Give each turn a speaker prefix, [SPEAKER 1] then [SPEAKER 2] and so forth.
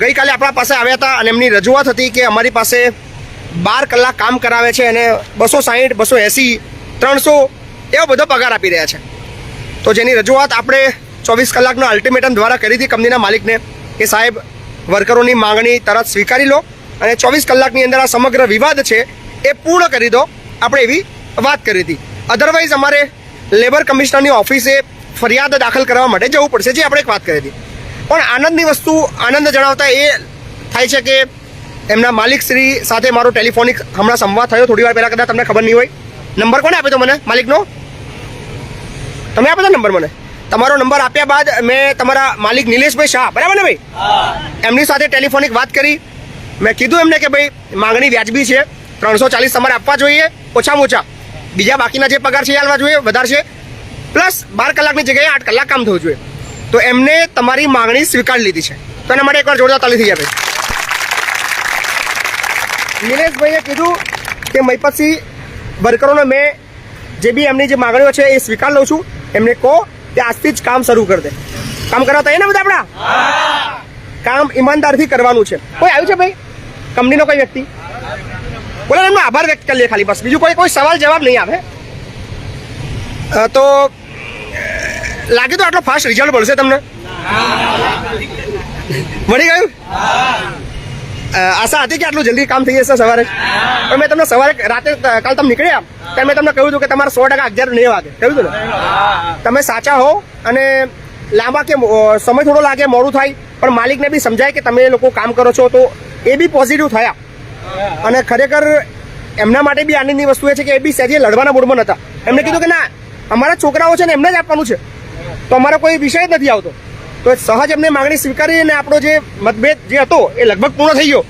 [SPEAKER 1] ગઈકાલે આપણા પાસે આવ્યા હતા અને એમની રજૂઆત હતી કે અમારી પાસે બાર કલાક કામ કરાવે છે અને બસો સાહીઠ, બસો એંસી, ત્રણસો એવો બધો પગાર આપી રહ્યા છે. તો જેની રજૂઆત આપણે ચોવીસ કલાકના અલ્ટિમેટમ દ્વારા કરી હતી કંપનીના માલિકને કે સાહેબ વર્કરોની માંગણી તરત સ્વીકારી લો અને ચોવીસ કલાકની અંદર આ સમગ્ર વિવાદ છે એ પૂર્ણ કરી દો. આપણે એવી વાત કરી હતી. અધરવાઇઝ અમારે લેબર કમિશનરની ઓફિસે ફરિયાદ દાખલ કરવા માટે જવું પડશે. જે આપણે એક વાત કરી હતી. પણ આનંદની વસ્તુ આનંદ જણાવતા એ થાય છે કે એમના માલિક શ્રી સાથે મારો ટેલિફોનિક હમણાં સંવાદ થયો થોડી વાર પહેલાં કદાચ તમને ખબર નહીં હોય. નંબર કોને આપ્યો તો મને? માલિકનો? તમે આપ્યો તો નંબર મને? તમારો નંબર આપ્યા બાદ મેં તમારા માલિક નિલેશભાઈ શાહ બરાબર ને ભાઈ? એમની સાથે ટેલિફોનિક વાત કરી. મેં કીધું એમને કે ભાઈ માંગણી વ્યાજબી છે. ત્રણસો ચાલીસ તમારે આપવા જોઈએ. ઓછામાં ઓછા. બીજા બાકીના જે પગાર છે એ હાલવા જોઈએ વધારે છે પ્લસ બાર કલાકની જગ્યાએ આઠ કલાક કામ થવું જોઈએ. તો એમને તમારી માંગણી સ્વીકારી લીધી છે. તો એના માટે એકવાર જોરદાર તાલી થઈ જાય ભાઈ. નિલેશભાઈએ કીધું કે મહિપતસિંહ વર્કરોને મેં જે બી એમની જે માંગણીઓ છે એ સ્વીકાર લઉં છું. એમને કહો કે આજથી જ કામ શરૂ કરી દે. કામ કરવા તૈયાર ને બધા આપણા? કામ ઈમાનદારથી કરવાનું છે. કોઈ આવ્યું છે ભાઈ? કંપનીનો કોઈ વ્યક્તિ? બોલો એમનો આભાર વ્યક્ત કરી લે ખાલી બસ. બીજું કોઈ કોઈ સવાલ જવાબ નહીં આવે. તો લાગે તો આટલો ફાસ્ટ રિઝલ્ટ મળશે તમને? મળી ગયું? આશા હતી કે આટલું જલ્દી કામ થઈ જશે સવારે. પણ મેં તમને સવારે રાતે કાલ તમે નીકળ્યા ત્યારે મેં તમને કહ્યું હતું કે તમારે સો ટકા અગિયાર નહીં વાગે. કહ્યું હતું ને? તમે સાચા હો અને લાંબા કે સમય થોડો લાગે, મોડું થાય. પણ માલિકને બી સમજાય કે તમે લોકો કામ કરો છો તો એ બી પોઝિટિવ થયા. અને ખરેખર એમના માટે બી આનંદની વસ્તુ એ છે કે એ બી સહેજે લડવાના મૂડમાં હતા એમને કીધું કે ના, અમારા છોકરાઓ છે ને એમને જ આપવાનું છે. તો અમારો કોઈ વિષય જ નથી આવતો. તો સહજ એમને માંગણી સ્વીકારી અને આપણો જે મતભેદ જે હતો એ લગભગ પૂર્ણ થઈ ગયો.